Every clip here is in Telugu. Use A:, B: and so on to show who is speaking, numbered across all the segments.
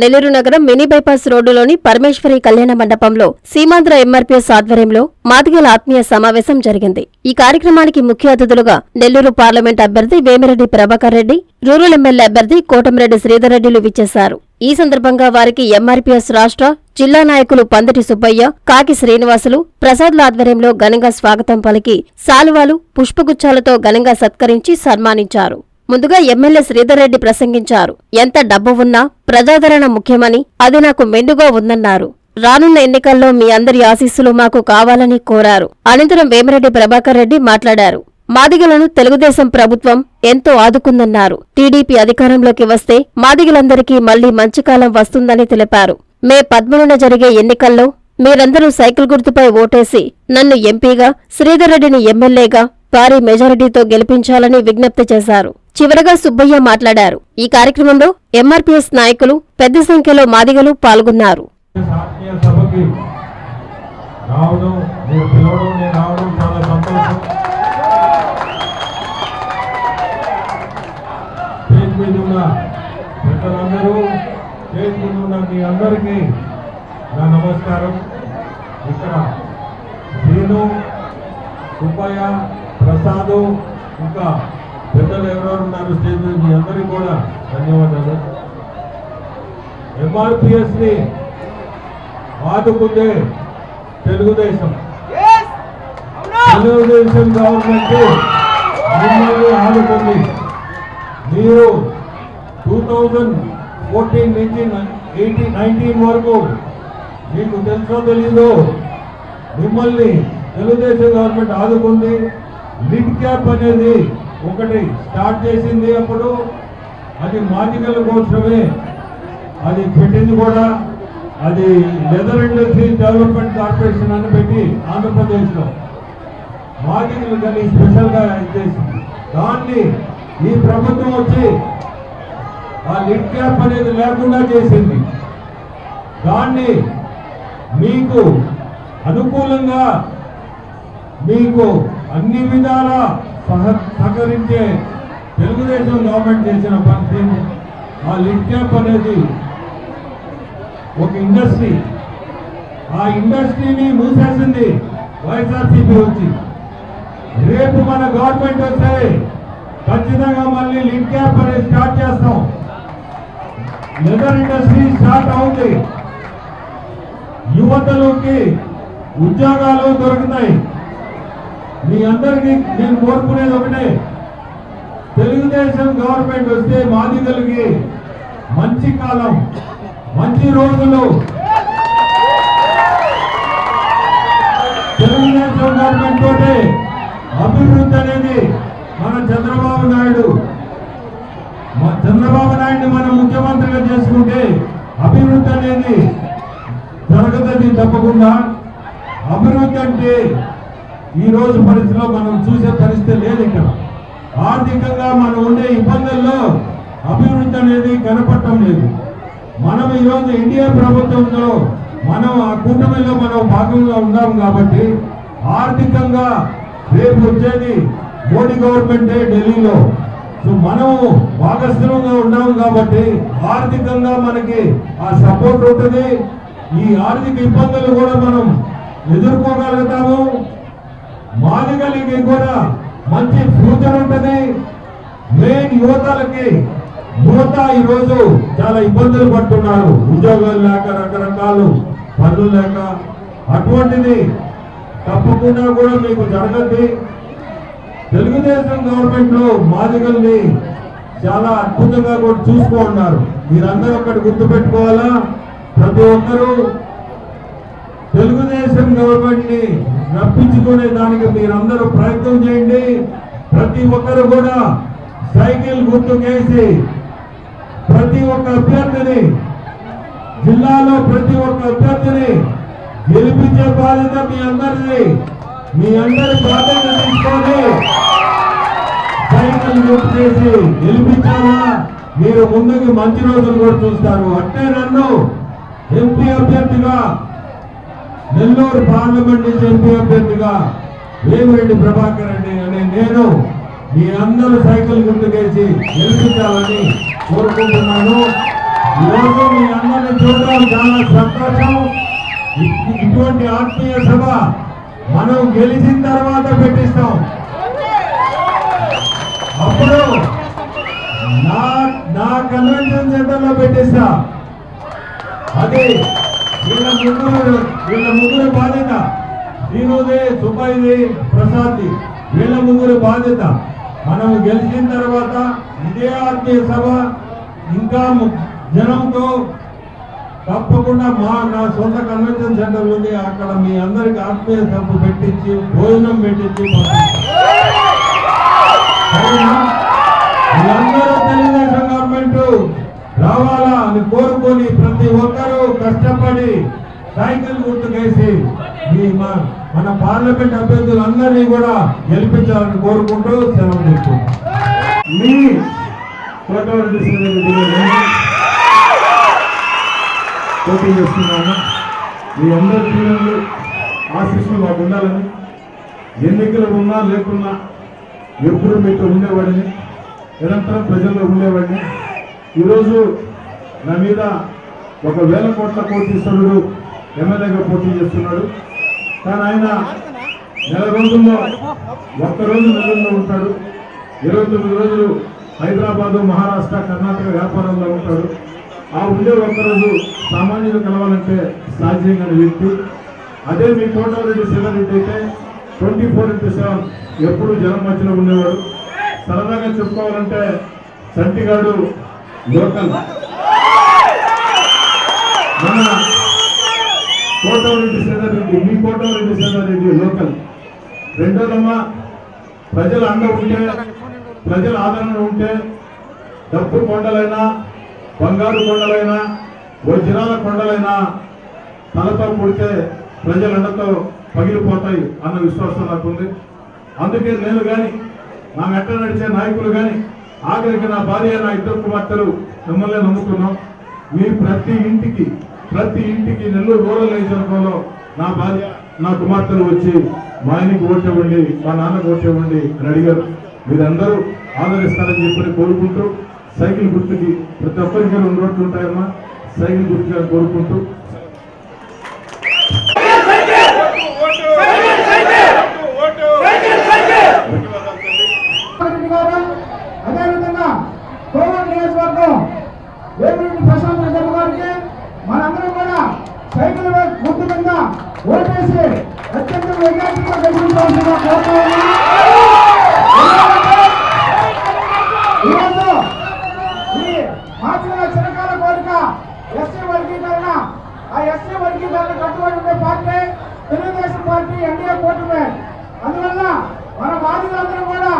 A: నెల్లూరు నగరం మినీ బైపాస్ రోడ్డులోని పరమేశ్వరి కళ్యాణ మండపంలో సీమాంధ్ర ఎంఆర్పీఎస్ ఆధ్వర్యంలో మాదిగల ఆత్మీయ సమావేశం జరిగింది. ఈ కార్యక్రమానికి ముఖ్య అతిథులుగా నెల్లూరు పార్లమెంట్ అభ్యర్థి వేమిరెడ్డి ప్రభాకర్ రెడ్డి రూరల్ ఎమ్మెల్యే అభ్యర్థి కోటమిరెడ్డి శ్రీధర్ రెడ్డిలు విచ్చేశారు. ఈ సందర్భంగా వారికి ఎంఆర్పీఎస్ రాష్ట్ర జిల్లా నాయకులు పందటి సుబ్బయ్య కాకి శ్రీనివాసులు ప్రసాద్ల ఆధ్వర్యంలో ఘనంగా స్వాగతం పలికి శాలువాలు పుష్పగుచ్చాలతో ఘనంగా సత్కరించి సన్మానించారు. ముందుగా ఎమ్మెల్యే శ్రీధర్ రెడ్డి ప్రసంగించారు. ఎంత డబ్బు ఉన్నా ప్రజాదరణ ముఖ్యమని అది నాకు మెండుగా ఉందన్నారు. రానున్న ఎన్నికల్లో మీ అందరి ఆశీస్సులు మాకు కావాలని కోరారు. అనంతరం వేమిరెడ్డి ప్రభాకర్ రెడ్డి మాట్లాడారు. మాదిగలను తెలుగుదేశం ప్రభుత్వం ఎంతో ఆదుకుందన్నారు. టీడీపీ అధికారంలోకి వస్తే మాదిగలందరికీ మళ్ళీ మంచి కాలం వస్తుందని తెలిపారు. మే పద్మూడున జరిగే ఎన్నికల్లో మీరందరూ సైకిల్ గుర్తుపై ఓటేసి నన్ను ఎంపీగా శ్రీధర్ రెడ్డిని ఎమ్మెల్యేగా భారీ మెజారిటీతో గెలిపించాలని విజ్ఞప్తి చేశారు. చివరగా సుబ్బయ్య మాట్లాడారు. ఈ కార్యక్రమంలో ఎంఆర్పీఎస్ నాయకులు పెద్ద సంఖ్యలో మాదిగలు పాల్గొన్నారు.
B: మీ అందరికీ నా నమస్కారం ఇక్కడ నేను సుబ్బయ్య ప్రసాదు ఇంకా పెద్దలు ఎవరెవరు ఉన్నారు స్టేజ్ మీద? మీ అందరికీ కూడా ధన్యవాదాలు. ఎంఆర్పిఎస్ని ఆదుకుందే తెలుగుదేశం. తెలుగుదేశం గవర్నమెంట్ మిమ్మల్ని ఆదుకుంది. మీరు టూ థౌజండ్ ఫోర్టీన్ నుంచి ఎయిటీన్ నైన్టీన్ వరకు మీకు తెలుసో తెలీదో మిమ్మల్ని తెలుగుదేశం గవర్నమెంట్ ఆదుకుంది. లిడ్ క్యాప్ అనేది ఒకటి స్టార్ట్ చేసింది అప్పుడు అది మాదికల కోసమే అది పెట్టింది కూడా అది లెదర్ ఇండస్ట్రీ డెవలప్మెంట్ కార్పొరేషన్ అని పెట్టి ఆంధ్రప్రదేశ్లో. మాదికలు కానీ స్పెషల్గా చేసింది. దాన్ని ఈ ప్రభుత్వం వచ్చి ఆ లిడ్ క్యాప్ అనేది లేకుండా చేసింది. దాన్ని మీకు అనుకూలంగా మీకు అన్ని విధాలా సహకరించే తెలుగుదేశం గవర్నమెంట్ చేసిన పని ఆ లిడ్ క్యాంప్ అనేది ఒక ఇండస్ట్రీ. ఆ ఇండస్ట్రీని మూసేసింది వైఎస్ఆర్సీపీ వచ్చి. రేపు మన గవర్నమెంట్ వస్తే ఖచ్చితంగా మళ్ళీ లిడ్ క్యాప్ అనేది స్టార్ట్ చేస్తాం. లెదర్ ఇండస్ట్రీ స్టార్ట్ అవుతుంది యువతలోకి ఉద్యోగాలు దొరుకుతాయి. మీ అందరికీ నేను కోరుకునేది ఒకటే. తెలుగుదేశం గవర్నమెంట్ వస్తే బాధితులకి మంచి కాలం మంచి రోజులు. తెలుగుదేశం గవర్నమెంట్ తోటి అభివృద్ధి అనేది మన చంద్రబాబు నాయుడు. చంద్రబాబు నాయుడు మనం ముఖ్యమంత్రిగా చేసుకుంటే అభివృద్ధి అనేది జరగదని తప్పకుండా అభివృద్ధి అంటే ఈ రోజు పరిస్థితిలో మనం చూసే పరిస్థితి లేదు ఇక్కడ. ఆర్థికంగా మనం ఉండే ఇబ్బందుల్లో అభివృద్ధి అనేది కనపడటం లేదు. మనం ఈరోజు ఇండియా ప్రభుత్వంలో మనం ఆ కూటమిలో మనం భాగంగా ఉన్నాం కాబట్టి ఆర్థికంగా రేపు వచ్చేది మోడీ గవర్నమెంటే ఢిల్లీలో. సో మనం భాగస్థులంగా ఉన్నాం కాబట్టి ఆర్థికంగా మనకి ఆ సపోర్ట్ ఉంటుంది. ఈ ఆర్థిక ఇబ్బందులు కూడా మనం ఎదుర్కోగలుగుతాము. మాదిగలకి కూడా మంచి ఫ్యూచర్ ఉంటుంది. మెయిన్ యువతలకి యువత ఈరోజు చాలా ఇబ్బందులు పడుతున్నారు. ఉద్యోగాలు లేక రకరకాలు పనులు లేక అటువంటిది తప్పకుండా కూడా మీకు జరగద్ది. తెలుగుదేశం గవర్నమెంట్లో మాదిగల్ని చాలా అద్భుతంగా కూడా చూసుకో ఉన్నారు. మీరందరూ ఒకటి గుర్తుపెట్టుకోవాలా? ప్రతి ఒక్కరూ తెలుగుదేశం గవర్నమెంట్ని రప్పించుకునే దానికి మీరందరూ ప్రయత్నం చేయండి. ప్రతి ఒక్కరు కూడా సైకిల్ గుర్తుకేసి ప్రతి ఒక్క అభ్యర్థిని జిల్లాలో ప్రతి ఒక్క అభ్యర్థిని గెలిపించే బాధ్యత మీ అందరిది. మీ అందరి బాధ్యత తీసుకొని సైకిల్ గుర్తు చేసి గెలిపించాలా? మీరు ముందుకు మంచి రోజులు కూడా చూస్తారు. అంటే నన్ను ఎంపీ అభ్యర్థిగా నెల్లూరు పార్లమెంట్ నుంచి ఎంపీ అభ్యర్థిగా వేమిరెడ్డి ప్రభాకర్ రెడ్డి అనే నేను మీ అందరూ సైకిల్ గుర్తుకేసి గెలిపించాలని కోరుకుంటున్నాను. ఈరోజు మీ అందరిని చూడడం చాలా సంతోషం. ఇటువంటి ఆత్మీయ సభ మనం గెలిచిన తర్వాత పెట్టిస్తాం. అప్పుడు నా నా కన్వెన్షన్ సెంటర్లో పెట్టిస్తా. అది వీళ్ళ ముగ్గురు వీళ్ళ ముగ్గురు బాధ్యత శ్రీనుది సుబ్బయ్యది ప్రసాద్ది వీళ్ళ ముగ్గురు బాధ్యత మనం గెలిచిన తర్వాత ఇదే ఆత్మీయ సభ ఇంకా జనంతో తప్పకుండా మా నా సొంత కన్వెన్షన్ సెంటర్ ఉంది అక్కడ మీ అందరికి ఆత్మీయ సభ పెట్టించి భోజనం పెట్టించి పంపిస్తాం. సరేనా? తెలుగుదేశం గవర్నమెంట్ రావాలా అని కోరుకొని ప్రతి ఒక్కరూ కష్టపడి సైకిల్ గుర్తుకేసి మీ మన పార్లమెంట్ అభ్యర్థులందరినీ కూడా గెలిపించాలని కోరుకుంటూ సెలవు
C: పోటీ చేస్తున్నాను మీ అందరి దీవెనలు ఆశీస్సులు మాకు ఉండాలని ఎన్నికలు ఉన్నా లేకున్నా ఎప్పుడు మీతో ఉండేవాడిని నిరంతరం ప్రజల్లో ఉండేవాడిని. ఈరోజు నా మీద ఒక వేల కోట్ల కోటీశ్వరుడు ఎమ్మెల్యేగా పోటీ చేస్తున్నాడు. కానీ ఆయన నెల రోజుల్లో ఒక్క రోజు నెలల్లో ఉంటాడు. ఇరవై తొమ్మిది రోజులు హైదరాబాదు మహారాష్ట్ర కర్ణాటక వ్యాపారంలో ఉంటాడు. ఆ ఉండే ఒక్కరోజు సామాన్యులు కలవాలంటే సాధ్యం కాని వ్యక్తి. అదే మీ కోటారెడ్డి శివరెడ్డి అయితే ట్వంటీ ఫోర్ ఇంటూ సెవెన్ ఎప్పుడు జనం మధ్యలో ఉండేవాడు. సరదాగా చెప్పుకోవాలంటే చంటిగాడు లోకల్. మన కోటవరెడ్డి శ్రీధర్రెడ్డి మీ కోటవరెడ్డి శ్రీధర్రెడ్డి లోకల్. రెండోదమ్మ ప్రజల అండ ఉంటే ప్రజల ఆదరణ ఉంటే డబ్బు కొండలైనా బంగారు కొండలైనా వజ్రాల కొండలైనా తలతో పుడితే ప్రజలండతో పగిలిపోతాయి అన్న విశ్వాసం నాకుంది. అందుకే నేను కానీ నా వెంట నడిచే నాయకులు కానీ ఆఖరికి నా భార్య నా ఇద్దరు కుమార్తెలు మిమ్మల్ని నమ్ముకున్నాం. మీ ప్రతి ఇంటికి ప్రతి ఇంటికి నెల్లూరు రూరల్ నియోజకవర్గంలో నా భార్య నా కుమార్తెలు వచ్చి మా ఆయనకి ఓటివ్వండి మా నాన్నకు ఓటివ్వండి అని అడిగారు. మీరందరూ ఆదరిస్తారని చెప్పని కోరుకుంటూ సైకిల్ గుర్తుకి ప్రతి ఒక్కరికి రెండు రోడ్లు ఉంటాయమ్మా. సైకిల్ గుర్తుగా కోరుకుంటూ
D: రెడ్డి గారు అదేవిధంగా కోవూరు నియోజకవర్గం వేమిరెడ్డి ప్రశాంత్ రెడ్డి గారికి మనందరం కూడా సైకిల్ గుర్తు కింద ఓటేసి అత్యంత వైజ్ఞానికంగా గెలిపించవలసిందిగా ఈరోజు ఈ మాదిగల చిరకాల కోరిక ఎస్సీ వర్గీకరణ. ఆ ఎస్సీ వర్గీకరణ కట్టుబడి ఉండే పార్టీ తెలుగుదేశం పార్టీ ఎన్డీఏ కూటమి. అందువల్ల మన బాధితులందరూ కూడా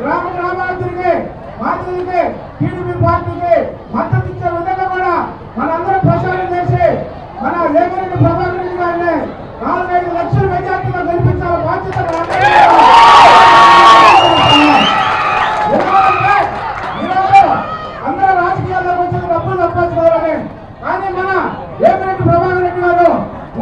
D: గ్రామ గ్రామాలు తిరిగి బాధితులకి టీడీపీ పార్టీకి మద్దతు ఇచ్చే విధంగా కూడా మనందరం ప్రచారం చేసి మన వేమిరెడ్డి ప్రభాకర్ రెడ్డి గారిని నాలుగైదు లక్షల మెజార్టీలో గెలిపించాల బాధ్యత మనందరికీ ఉంది. ఎందుకంటే ఈరోజు అందరూ రాజకీయాల్లోకి వచ్చిన డబ్బులు సంపాదించుకోవాలని కానీ మన వేమిరెడ్డి ప్రభాకర్ రెడ్డి గారు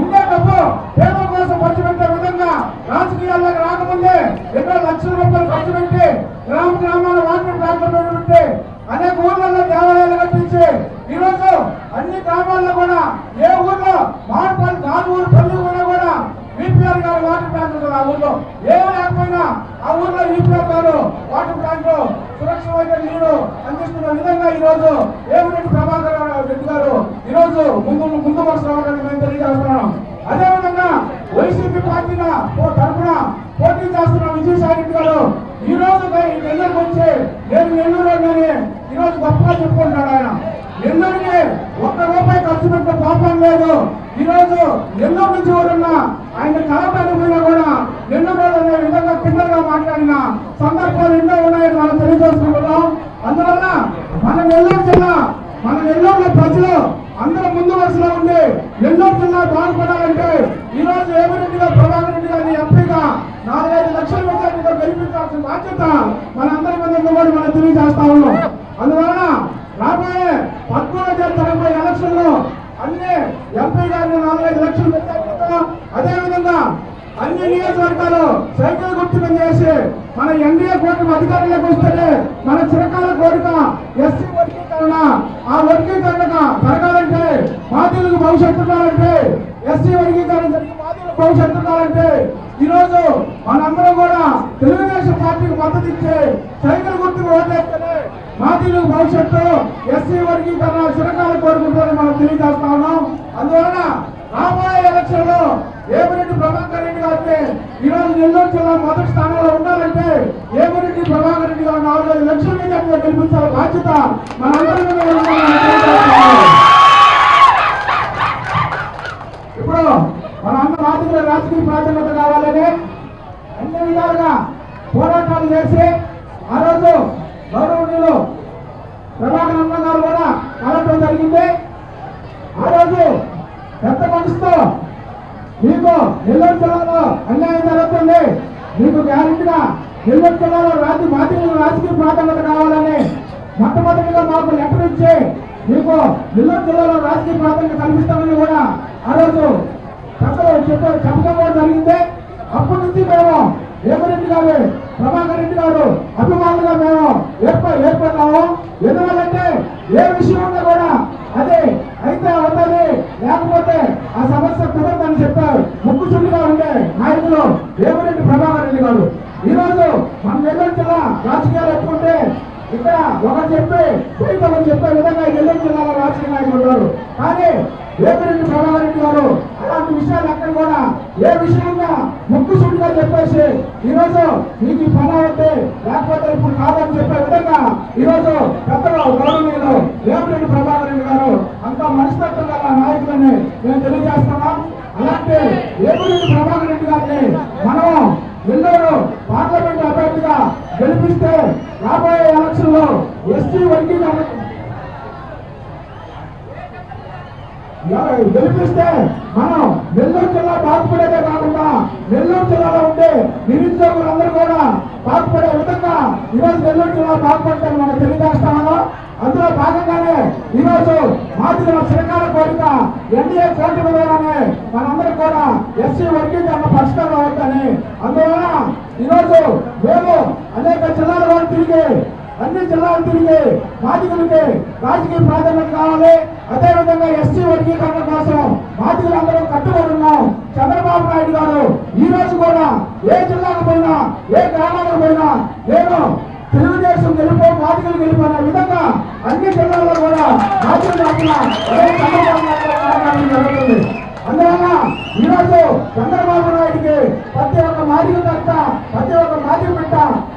D: ఉండే డబ్బు పేదల కోసం ఖర్చు పెట్టే విధంగా రాజకీయాల్లోకి రాకముందే ఎన్నో లక్షల రూపాయలు ఖర్చు పెట్టి గ్రామ గ్రామాల వాటర్ ట్యాంకులు పెట్టి అనేక ఊర్లలో దేవాలయాలు కట్టించి. ఈరోజు అన్ని గ్రామాల్లో కూడా ఏ ఊర్లో మాడపల్లి నాలుగు ఊరు పల్లి కూడా కూడా బీపీఆర్ గారు వాటర్ ప్లాంట్ ఉంటుంది ఆ ఊర్లో. ఏ లేకపోయినా ఆ ఊర్లో ఈపీఆర్ గారు వాటర్ ప్లాంట్ సురక్షితమైన నీరు అందిస్తున్న విధంగా ఈరోజు రోజు ఏమిరెడ్డి ప్రభాకర్ రెడ్డి గారు ఈరోజు ముందు ముందు వరుస రావడానికి మేము తెలియజేస్తున్నాం. అదేవిధంగా వైసీపీ పార్టీ తరఫున పోటీ చేస్తున్న విజయసాయి రెడ్డి గారు ఈ రోజు ఈ నెల్లూరుకు వచ్చి నేను నెల్లూరు అని ఈ రోజు గొప్పగా చెప్పుకుంటున్నాడు ఆయన. నెల్లూరుకి ఒక్క రూపాయి ఖర్చు పెట్టే పాపం లేదు. ఈ రోజు నెల్లూరు నుంచి ఎవరన్నా ఆయన కలపడానికి పోయినా కూడా నెల్లూరు అనే విధంగా పిల్లలుగా మాట్లాడిన సందర్భాలు ఎన్నో ఉన్నాయని మనం తెలియజేసుకుంటున్నాం. అందువల్ల మన నెల్లూరు జిల్లా మన నెల్లూరులో ప్రజలు అందరూ ముందు వరుసలో ఉండి నెల్లూరు జిల్లా బాగుపడాలంటే పెట్టాల్సిన బాధ్యత మనందరి మీద కూడా మనం తెలియజేస్తా ఉన్నాం. అందువలన రాబోయే పద్మూడవ తేదీ జరగబోయే ఎలక్షన్లో అన్ని ఎంపీ గారిని నాలుగైదు లక్షలు అదేవిధంగా అన్ని నియోజకవర్గాలు సైకిల్ గుర్తు చేసి మన ఎన్డీఏ కూటమి అధికారులకు వస్తేనే మన చిరకాల కోరిక ఎస్సీ వర్గీకరణ. ఆ వర్గీకరణ జరగాలంటే బాధ్యులకు భవిష్యత్తు ఉండాలంటే ఎస్సీ వర్గీకరణ జరిగి బాధ్యులకు భవిష్యత్తు ఉండాలంటే ఈరోజు మనందరం కూడా తెలుగుదేశం పార్టీకి మద్దతు ఇచ్చే సైకిల్ గుర్తుకు మా తెలుగు భవిష్యత్తు ఎస్సీ వర్గీకరణ చిరకాల కోరుకుంటారని మనం తెలియజేస్తా ఉన్నాం. అందువలన రాబోయే ఎలక్షన్లో ఏమిరెడ్డి ప్రభాకర్ రెడ్డి గారికి ఈరోజు నెల్లూరు జిల్లా మొదటి స్థానంలో ఉండాలంటే ఏమిరెడ్డి ప్రభాకర్ రెడ్డి గారు నాలుగు లక్షల మీద గెలిపించాలి బాధ్యత మనందరం మొట్టమొదటిగా మాకు లెటర్ ఇచ్చి మీకు నెల్లూరు జిల్లాలో రాజకీయ ప్రాధాన్యత కల్పిస్తామని కూడా ఆ రోజు పెద్దలు చెప్ప చెప్పడం జరిగింది. అప్పటి నుంచి మేము వేమరెడ్డి గారు ప్రభాకర్ రెడ్డి గారు అభిమానులుగా మేము ఏర్ప ఏర్పడ్డాము. ఎందువల్లంటే ఏ విషయం ఉన్నా కూడా అదే అయితే ఉన్నది లేకపోతే ఆ సమస్య కుదరదని చెప్పారు. ముక్కు చుట్టుగా ఉండే నాయకులు వేమరెడ్డి ప్రభాకర్ రెడ్డి గారు. ఈరోజు మన నెల్లూరు జిల్లా రాజకీయాలు ఎత్తుకుంటే ఇక్కడ ఒక చెప్పి ఒకరు చెప్పే విధంగా ఈ నెల్లూరు జిల్లాలో రాజకీయ నాయకులు ఉన్నారు. కానీ వేమిరెడ్డి ప్రభాకర్ రెడ్డి గారు అలాంటి విషయాలు అక్కడ కూడా ఏ విషయంగా ముక్కు సూటిగా చెప్పేసి ఈరోజు నీకు ఈ పని అవుతే లేకపోతే ఇప్పుడు కాదని చెప్పే విధంగా ఈరోజు రోజు పెద్దలు గౌరవనీయులు వేమిరెడ్డి ప్రభాకర్ రెడ్డి గారు అంత మనస్తత్వం గల నాయకులని మేము తెలియజేస్తున్నాం. అలాంటి వేమిరెడ్డి ప్రభాకర్ రెడ్డి గారిని మనం గెలిపిస్తే రాబోయే ఎలక్షన్లో ఎస్టీ వర్గీకరణ గెలిపిస్తే మనం నెల్లూరు జిల్లా బాగుపడేదే కాకుండా నెల్లూరు జిల్లాలో ఉండే నిరుద్యోగులందరూ కూడా బాగుపడే విధంగా ఈరోజు నెల్లూరు జిల్లా బాగుపడతామని మనం తెలియజేస్తామో అందులో భాగంగానే ఈరోజు మాదిరిలో చిరకాల కోరిక ఎన్డీఏ కోర్టు విధానాన్ని మనందరూ కూడా ఎస్సీ వర్గీకరణ పరిష్కారం అవుతుందని అందువలన ఈరోజు మేము అనేక జిల్లాల వారు తిరిగి అన్ని జిల్లాలు తిరిగి బాధితులకి రాజకీయ ప్రాధాన్యత కావాలి. అదేవిధంగా ఎస్సీ వర్గీకరణ కోసం బాధితులందరూ కట్టుబడి ఉన్నాం. చంద్రబాబు నాయుడు గారు ఈ రోజు కూడా ఏ జిల్లాకు పోయినా ఏ గ్రామాలకు పోయినా నేను తెలుగుదేశం గెలిపో బాధితులు గెలుపు అనే విధంగా అన్ని జిల్లాల్లో కూడా బాధితులు చంద్రబాబు నాయుడు జరుగుతుంది. అందువల్ల ఈరోజు చంద్రబాబు నాయుడికి ప్రతి ఒక్క మాదిరి కర్త ప్రతి ఒక్క మాదిరి బిడ్డ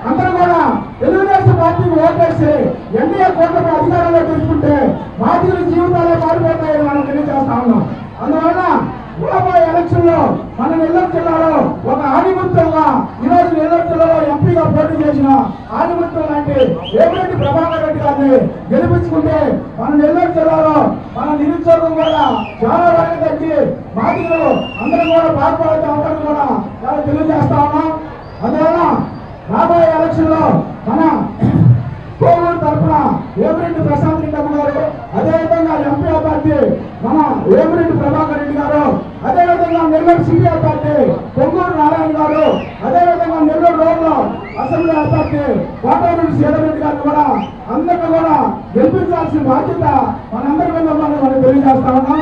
D: అందరూ కూడా తెలుగుదేశం పార్టీకి ఓటేసి ఎన్డీఏ కూటమి అధికారంలో తీసుకుంటే మాదిరి జీవితాలే మారిపోతాయని మనం తెలియజేస్తా ఉన్నాం. అందువల్ల రాబోయే ఎలక్షన్లో మన నెల్లూరు జిల్లాలో ఒక ఆధిపత్యంగా ఈ రోజు నెల్లూరు జిల్లాలో ఎంపీగా పోటీ చేసిన ఆధిపత్యం లాంటి వేమిరెడ్డి ప్రభాకర్ రెడ్డి గారిని గెలిపించుకుంటే మన నెల్లూరు జిల్లాలో మన కూడా చాలా వరకు తగ్గి బాధితులు అందరూ కూడా పాల్పడే అవకాశం కూడా చాలా తెలియజేస్తా ఉన్నాం. అందువల్ల రాబోయే ఎలక్షన్లో మన కోవూరు తరఫున ఏమిరెడ్డి ప్రశాంత్ రెడ్డి అమ్మ గారు అదేవిధంగా ఎంపీ అభ్యర్థి మన ఏమిరెడ్డి ప్రభాకర్ రెడ్డి గారు అదేవిధంగా నెల్లూరు సిటీ అభ్యర్థి పొంగూరు నారాయణ గారు అదేవిధంగా నెల్లూరు రోడ్లో అసెంబ్లీ అభ్యర్థి కోటరెడ్డి సీతారెడ్డి గారు కూడా అందరికీ కూడా గెలిపించాల్సిన బాధ్యత మనందరి మీద ఉందని మనం తెలియజేస్తా ఉన్నాం